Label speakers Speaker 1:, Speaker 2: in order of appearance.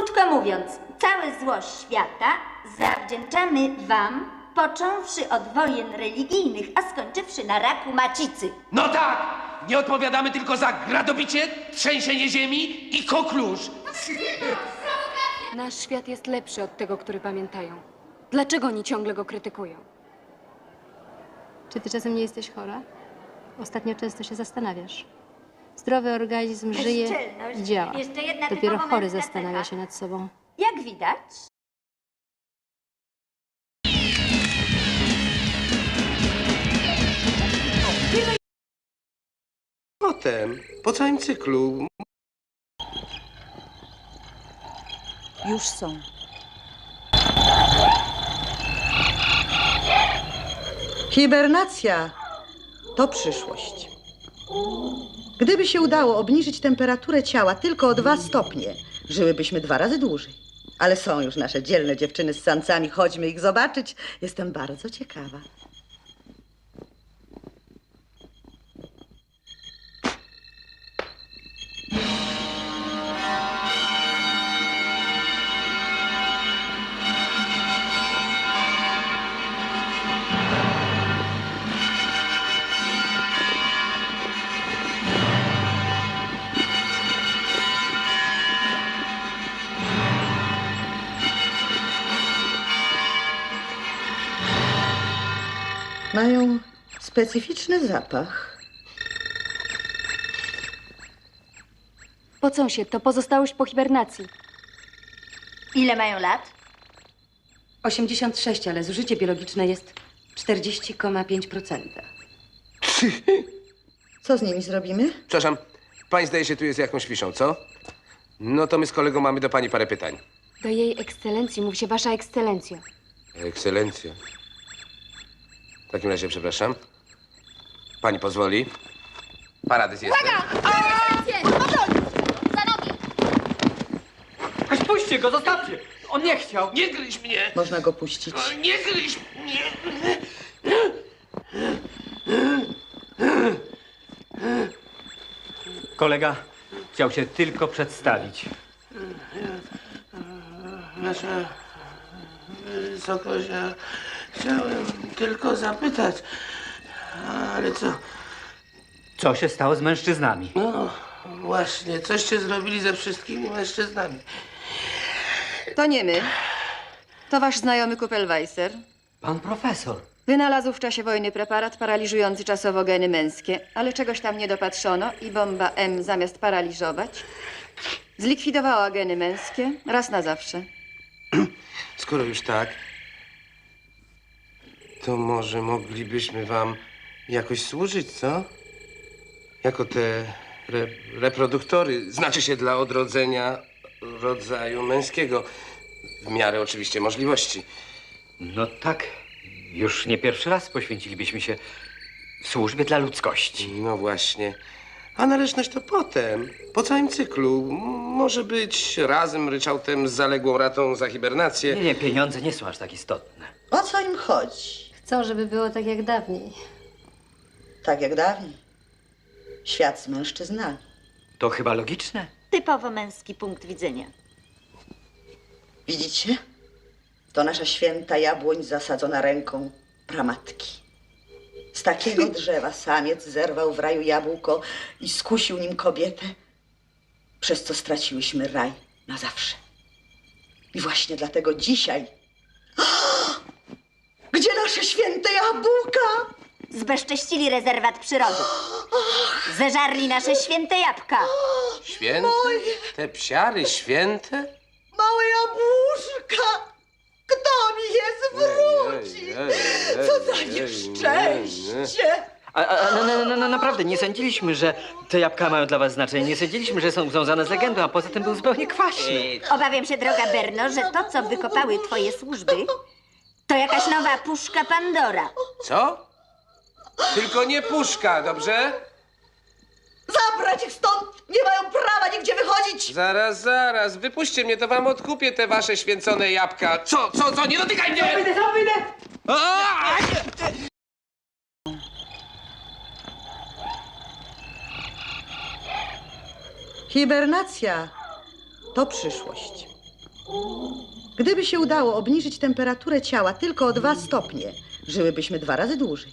Speaker 1: Krótko mówiąc, całe zło świata zawdzięczamy wam, począwszy od wojen religijnych, a skończywszy na raku macicy.
Speaker 2: No tak! Nie odpowiadamy tylko za gradobicie, trzęsienie ziemi i koklusz.
Speaker 3: Nasz świat jest lepszy od tego, który pamiętają. Dlaczego oni ciągle go krytykują?
Speaker 4: Czy ty czasem nie jesteś chora? Ostatnio często się zastanawiasz. Zdrowy organizm żyje i działa.
Speaker 1: Jeszcze jedna
Speaker 4: Dopiero
Speaker 1: typowo
Speaker 4: chory
Speaker 1: męska
Speaker 4: zastanawia
Speaker 1: cecha.
Speaker 4: się nad sobą.
Speaker 1: Jak widać,
Speaker 5: Potem, po całym cyklu,
Speaker 6: Już są.
Speaker 7: Hibernacja to przyszłość. Gdyby się udało obniżyć temperaturę ciała tylko o dwa stopnie, żyłybyśmy dwa razy dłużej. Ale są już nasze dzielne dziewczyny z sancami, chodźmy ich zobaczyć. Jestem bardzo ciekawa. Mają specyficzny zapach.
Speaker 3: Pocą się, to pozostałość po hibernacji.
Speaker 1: ile mają lat?
Speaker 8: 86, ale zużycie biologiczne jest 40,5%.
Speaker 7: Co z nimi zrobimy?
Speaker 5: przepraszam, pani zdaje się tu jest jakąś fiszą, co? No to my z kolegą mamy do pani parę pytań.
Speaker 3: Do jej ekscelencji mówi się wasza ekscelencja.
Speaker 5: Ekscelencja. W takim razie przepraszam. Pani pozwoli? Paradys jestem.
Speaker 2: Puśćcie go, zostawcie! On nie chciał. Nie gryź mnie!
Speaker 7: Można go puścić.
Speaker 2: Nie gryź mnie!
Speaker 9: Kolega chciał się tylko przedstawić.
Speaker 2: Nasza wysokość, ja chciałem tylko zapytać, ale co?
Speaker 9: Co się stało z mężczyznami?
Speaker 2: No właśnie, coście zrobili ze wszystkimi mężczyznami.
Speaker 6: To nie my. To wasz znajomy Kupelweiser.
Speaker 9: Pan profesor.
Speaker 6: Wynalazł w czasie wojny preparat paraliżujący czasowo geny męskie, ale czegoś tam nie dopatrzono i bomba M zamiast paraliżować zlikwidowała geny męskie raz na zawsze.
Speaker 5: Skoro już tak, to może moglibyśmy wam jakoś służyć, co? Jako te re, reproduktory, znaczy się dla odrodzenia rodzaju męskiego. W miarę oczywiście możliwości.
Speaker 9: No tak, już nie pierwszy raz poświęcilibyśmy się służbie dla ludzkości.
Speaker 5: No właśnie. A należność to potem, po całym cyklu. Może być razem ryczałtem z zaległą ratą za hibernację.
Speaker 9: Nie, nie, pieniądze nie są aż tak istotne.
Speaker 7: O co im chodzi?
Speaker 4: Chcą, żeby było tak jak dawniej.
Speaker 7: Tak jak dawniej. Świat z mężczyznami.
Speaker 9: To chyba logiczne.
Speaker 1: Typowo męski punkt widzenia.
Speaker 7: Widzicie? To nasza święta jabłoń zasadzona ręką pramatki. Z takiego drzewa samiec zerwał w raju jabłko i skusił nim kobietę, przez co straciłyśmy raj na zawsze. I właśnie dlatego dzisiaj. Gdzie nasze święte jabłka?
Speaker 1: Zbezcześcili rezerwat przyrody. Zeżarli nasze święte jabłka.
Speaker 5: Święte? Te psiary święte?
Speaker 7: Małe jabłuszka! Kto mi je zwróci? Co za nieszczęście!
Speaker 9: A, a, no, no, no, no naprawdę, nie sądziliśmy, że te jabłka mają dla was znaczenie. Nie sądziliśmy, że są związane z legendą, a poza tym był zupełnie kwaśny.
Speaker 1: Obawiam się, droga Berno, że to, co wykopały twoje służby, to jakaś nowa puszka Pandora.
Speaker 5: Co? Tylko nie puszka, dobrze?
Speaker 7: Zabrać ich stąd! Nie mają prawa nigdzie wychodzić!
Speaker 5: Zaraz, zaraz, wypuśćcie mnie, to wam odkupię te wasze święcone jabłka. Co, co, co? Nie dotykaj mnie! Wyjdę, wyjdę!
Speaker 7: Hibernacja to przyszłość. Gdyby się udało obniżyć temperaturę ciała tylko o dwa stopnie, żyłybyśmy dwa razy dłużej.